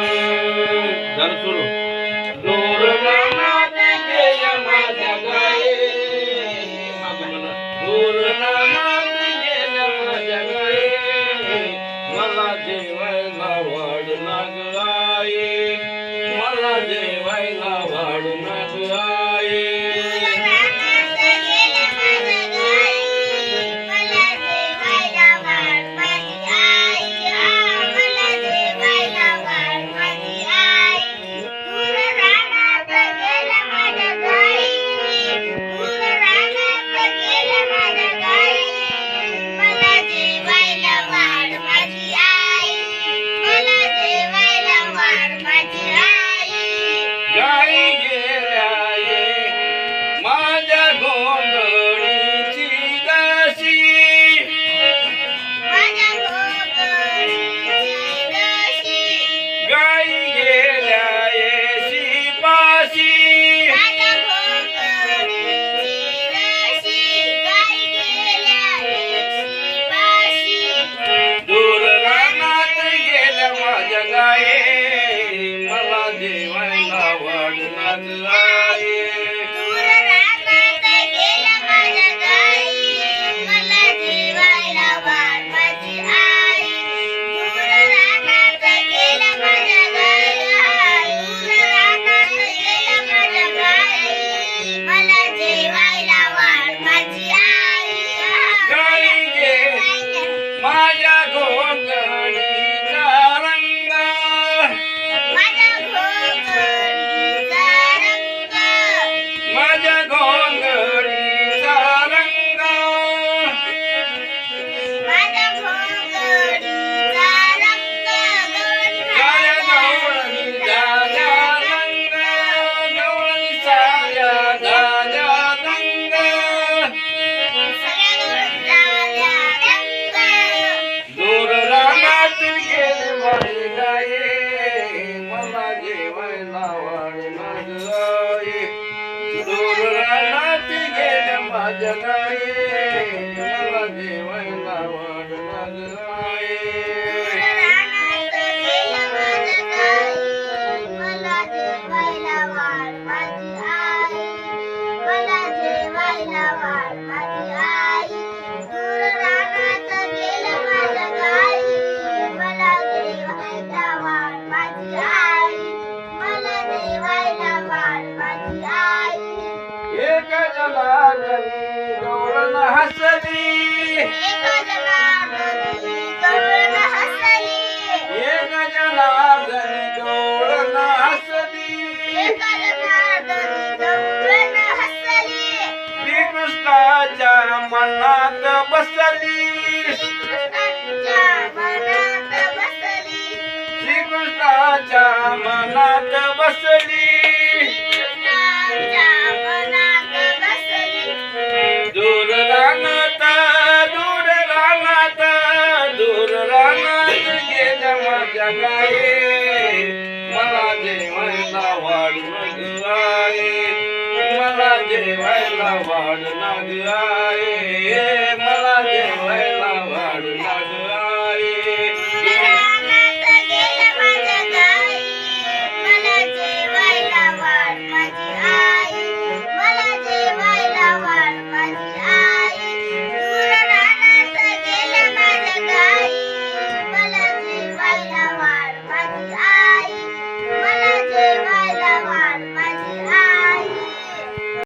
झालं सुरू दूर रानात गेल्या माझ्या गाये मागं म्हणा. दूर रानात गेल्या माझ्या गाये मला जेवायला वाढ नाग आहे मला जेवायला वाढ माझ्या माझ्या जलागली गवळण हसली एक जलागली गवळण हसली श्रीकृष्णाच्या मनात बसली। श्रीकृष्णाच्या मनात बसली। जगाये. मला जेवायला वाढ लाग आहे मला जेवायला वाढ लाग आहे